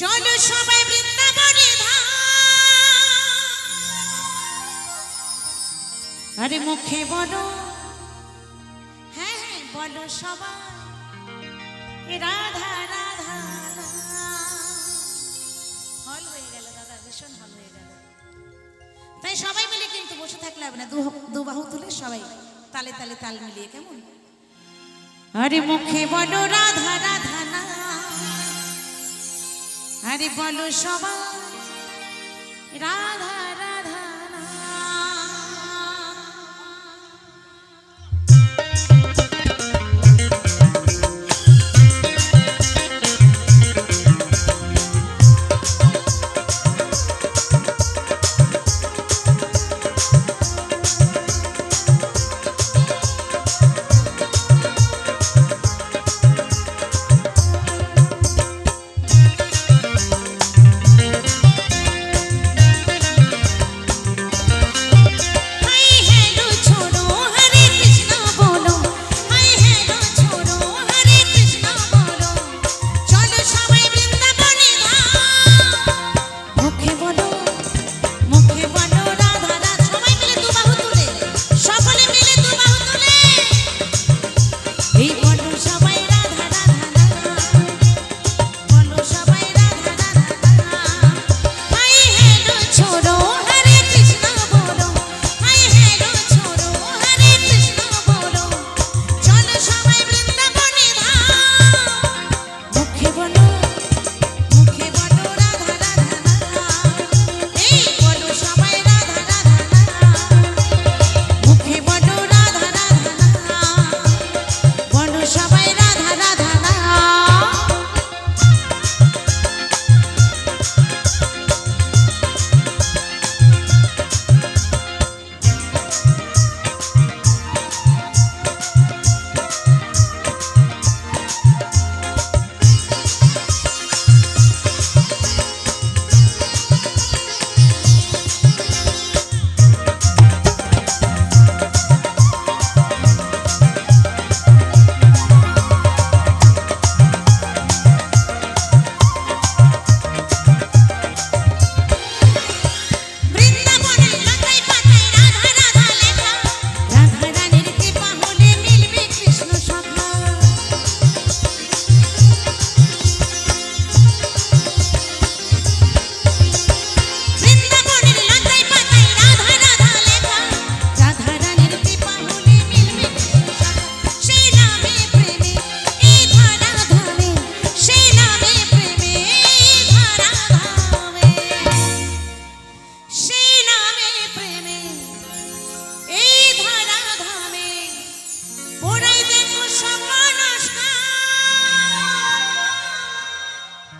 চলো সবাই বৃন্দাবনে আরে মুখে বলো। হ্যাঁ হ্যাঁ বলো সবাই। রাধা রাধা, হল হয়ে গেল দাদা, ভীষণ হল হয়ে গেল। তাই সবাই মিলে কিন্তু বসে থাকলে হবে না দু বাহু তুলে সবাই তালে তালে তাল মিলিয়ে, কেমন? আরে মুখে বলো রাধা আরে বলো সবাই রাধা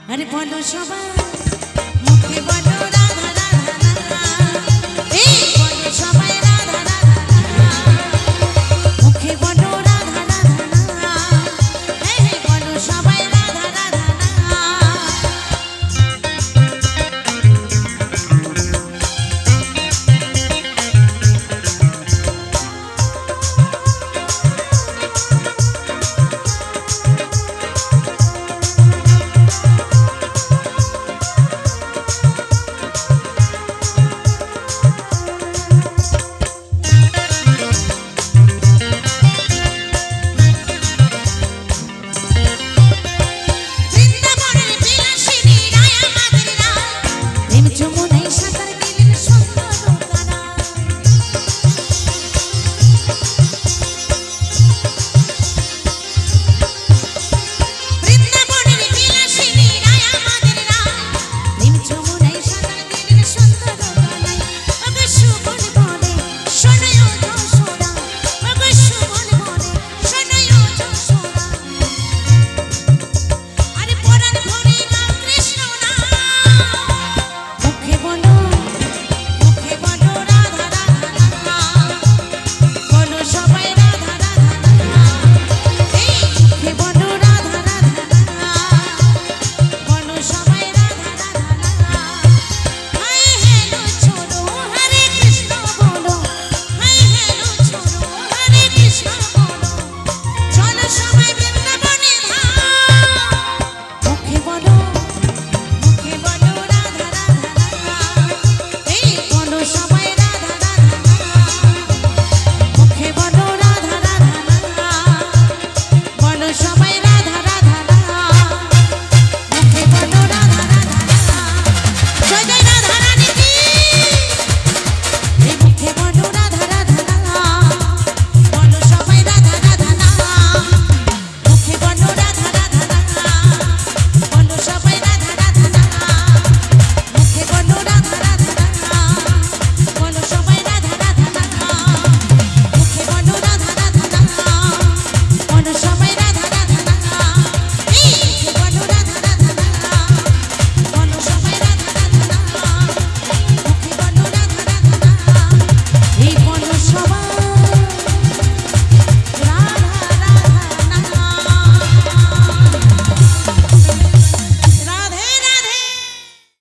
আরে বলো সবাই মুখে বলো mucho money.